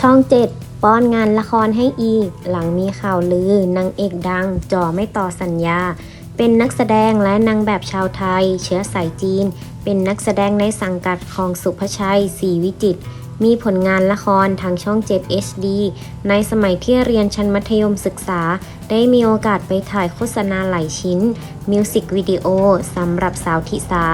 ช่องเจ็ดป้อนงานละครให้อีก หลังมีข่าวลือนางเอกดังจ่อไม่ต่อสัญญา เป็นนักแสดงและนางแบบชาวไทย เชื้อสายจีน เป็นนักแสดงในสังกัดของสุภชัยศรีวิจิตมีผลงานละครทางช่อง 7 HD ในสมัยที่เรียนชั้นมัธยมศึกษาได้มีโอกาสไปถ่ายโฆษณาหลายชิ้น มิวสิกวิดีโอสำหรับสาวทิสา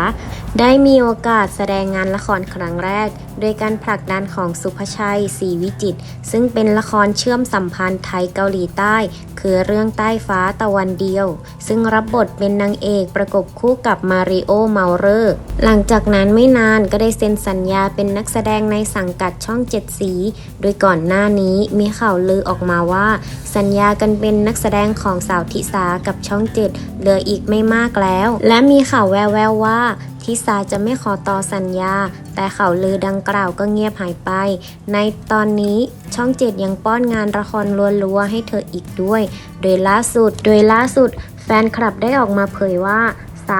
ได้มีโอกาสแสดงงานละครครั้งแรก โดยการผลักดันของสุภชัยศรีวิจิต ซึ่งเป็นละครเชื่อมสัมพันธ์ไทยเกาหลีใต้ คือเรื่องใต้ฟ้าตะวันเดียว ซึ่งรับบทเป็นนางเอกประกบคู่กับมาริโอเมาเรอร์ หลังจากนั้นไม่นานก็ได้เซ็นสัญญาเป็นนักแสดงในสังกัดช่องเจ็ดสี โดยก่อนหน้านี้มีข่าวลือออกมาว่า สัญญากันเป็นนักแสดงของสาวทิสากับช่องเจ็ดเหลืออีกไม่มากแล้ว และมีข่าวแววๆว่าทิสาจะไม่ขอต่อสัญญา แต่ข่าวลือดังกล่าวก็เงียบหายไป ในตอนนี้ช่องเจ็ดยังป้อนงานละครลัวๆให้เธออีกด้วย โดยล่าสุด โดยล่าสุด แฟนคลับได้ออกมาเผยว่า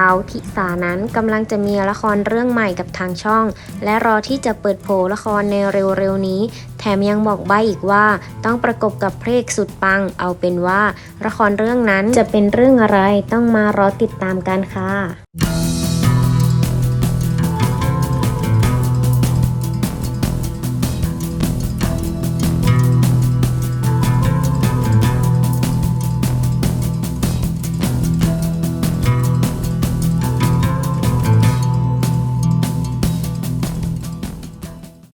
าวทิสานั้นกำลังจะมีละครเรื่องใหม่กับทางช่อง และรอที่จะเปิดโผละครในเร็วๆนี้ แถมยังบอกใบอีกว่าต้องประกบกับเพลงสุดปัง เอาเป็นว่า ละครเรื่องนั้นจะเป็นเรื่องอะไรต้องมารอติดตามกันค่ะ